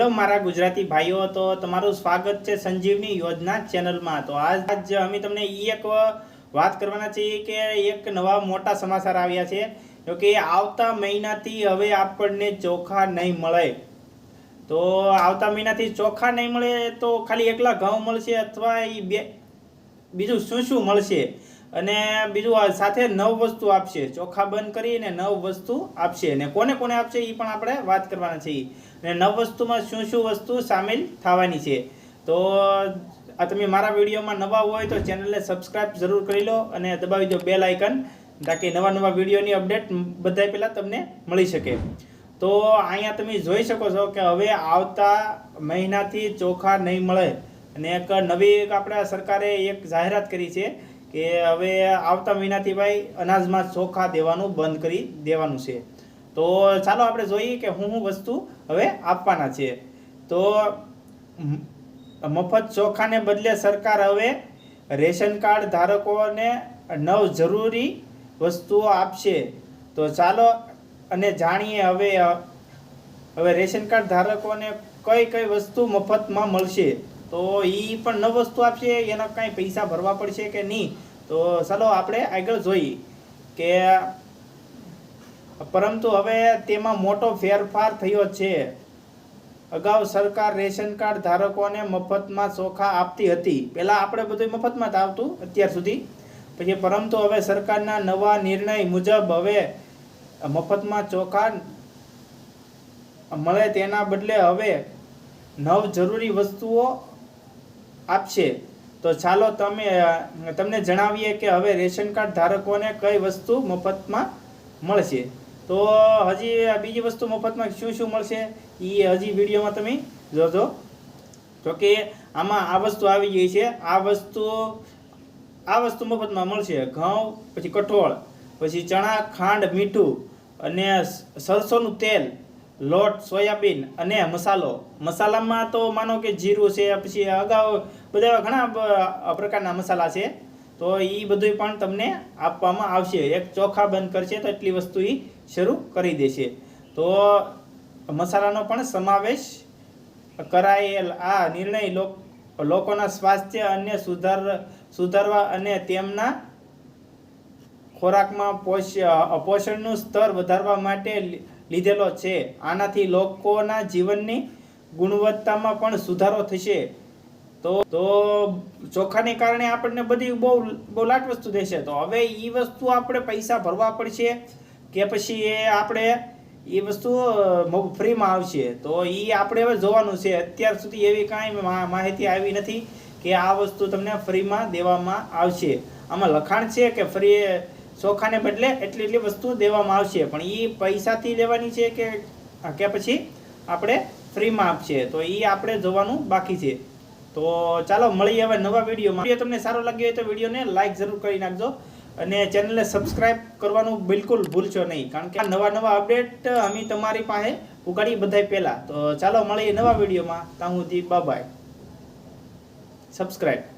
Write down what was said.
Hello, મારા ગુજરાતી ભાઈઓ, તો તમારું સ્વાગત છે સંજીવની યોજના ચેનલમાં. તો આજ આજ અમે તમને એ એક વાત કરવાના છીએ કે એક નવા મોટા સમાચાર આવ્યા છે. જો કે આવતા મહિનાથી હવે આપણને ચોખા નહીં મળે. તો આવતા મહિનાથી ચોખા નહીં મળે તો ખાલી એકલા ઘઉં મળશે અથવા એ બે, બીજું શું શું મળશે? અને બીજું સાથે નવ વસ્તુ આપશે. ચોખા બંધ કરીને નવ વસ્તુ આપશે. અને કોને કોને આપશે એ પણ આપણે વાત કરવાના છીએ. અને નવ વસ્તુમાં શું શું વસ્તુ સામેલ થવાની છે? તો આ તમે મારા વિડીયોમાં નવા હોય તો ચેનલને સબસ્ક્રાઇબ જરૂર કરી લો અને દબાવી દો બેલ આઇકન, તાકી નવા નવા વિડીયોની અપડેટ બધા પહેલાં તમને મળી શકે. તો અહીંયા તમે જોઈ શકો છો કે હવે આવતા મહિનાથી ચોખા નહીં મળે. અને એક નવી આપણા સરકારે એક જાહેરાત કરી છે કે હવે આવતા મહિનાથી ભાઈ અનાજમાં ચોખા દેવાનું બંધ કરી દેવાનું છે. તો ચાલો આપણે જોઈએ કે હું હું વસ્તુ હવે આપવાના છે. તો મફત ચોખાને બદલે સરકાર હવે રેશન કાર્ડ ધારકોને નવ જરૂરી વસ્તુઓ આપશે. તો ચાલો અને જાણીએ હવે હવે રેશન કાર્ડ ધારકોને કઈ કઈ વસ્તુ મફતમાં મળશે. તો એ પણ ન વસ્તુ આપશે, એના કાંઈ પૈસા ભરવા પડશે કે નહીં? તો ચાલો આપણે આગળ જોઈએ કે પરંતુ હવે તેમાં મોટો ફેરફાર થયો છે. અગાઉ સરકાર રેશન કાર્ડ ધારકોને મફતમાં ચોખા આપતી હતી. પહેલાં આપણે બધું મફતમાં જ આવતું અત્યાર સુધી. પછી પરંતુ હવે સરકારના નવા નિર્ણય મુજબ હવે મફતમાં ચોખા મળે તેના બદલે હવે નવ જરૂરી વસ્તુઓ આપશે. તો ચાલો તમે તમને જણાવીએ કે હવે રેશન કાર્ડ ધારકોને કઈ વસ્તુ મફતમાં મળશે. તો હજી બીજી વસ્તુ મફતમાં શું શું મળશે એ હજી વિડીયોમાં તમે જોજો. તો કે આમાં આ વસ્તુ આવી ગઈ છે, આ વસ્તુ આ વસ્તુ મફતમાં મળશે. ઘઉં, પછી કઠોળ, પછી ચણા, ખાંડ, મીઠું અને સરસોનું તેલ લોટ, સોયાબીન અને મસાલો. મસાલામાં તો માનો કે જીરું છે, પછી અગાઉ બધા ઘણા પ્રકારના મસાલા છે. તો એ બધું પણ તમને આપવામાં આવશે. એક ચોખા બંધ કરશે તો એટલી વસ્તુ એ શરૂ કરી દેશે. તો મસાલાનો પણ સમાવેશ કરાયેલ આ નિર્ણય લોક, લોકોના સ્વાસ્થ્ય અને સુધાર, સુધારવા અને તેમના ખોરાકમાં પોષ પોષણનું સ્તર વધારવા માટે લીધેલો છે. આનાથી લોકોના જીવનની ગુણવત્તામાં પણ સુધારો થશે. તો તો ચોખાને કારણે આપણને બધી બહુ બહુ લાટ વસ્તુ દેશે. તો હવે એ વસ્તુ આપણે પૈસા ભરવા પડશે કે પછી એ આપણે એ વસ્તુ ફ્રીમાં આવશે. તો એ આપણે હવે જોવાનું છે. અત્યાર સુધી એવી કાંઈ માહિતી આવી નથી કે આ વસ્તુ તમને ફ્રીમાં દેવામાં આવશે. આમાં લખાણ છે કે ફ્રી ચોખાને બદલે એટલી એટલી વસ્તુ દેવામાં આવશે. પણ એ પૈસાથી લેવાની છે કે કે પછી આપણે ફ્રીમાં આપશે? તો એ આપણે જોવાનું બાકી છે. તો ચાલો, મળીએ હવે નવા વિડીયોમાં. વીડિયો તમને સારો લાગ્યો હોય તો વિડીયોને લાઇક જરૂર કરી નાખજો અને ચેનલને સબસ્ક્રાઇબ કરવાનું બિલકુલ ભૂલશો નહીં. કારણ કે આ નવા નવા અપડેટ અમે તમારી પાસે ઉગાડી બધાય પહેલાં. તો ચાલો, મળીએ નવા વિડીયોમાં. ત્યાં સુધી બાય. સબસ્ક્રાઇબ.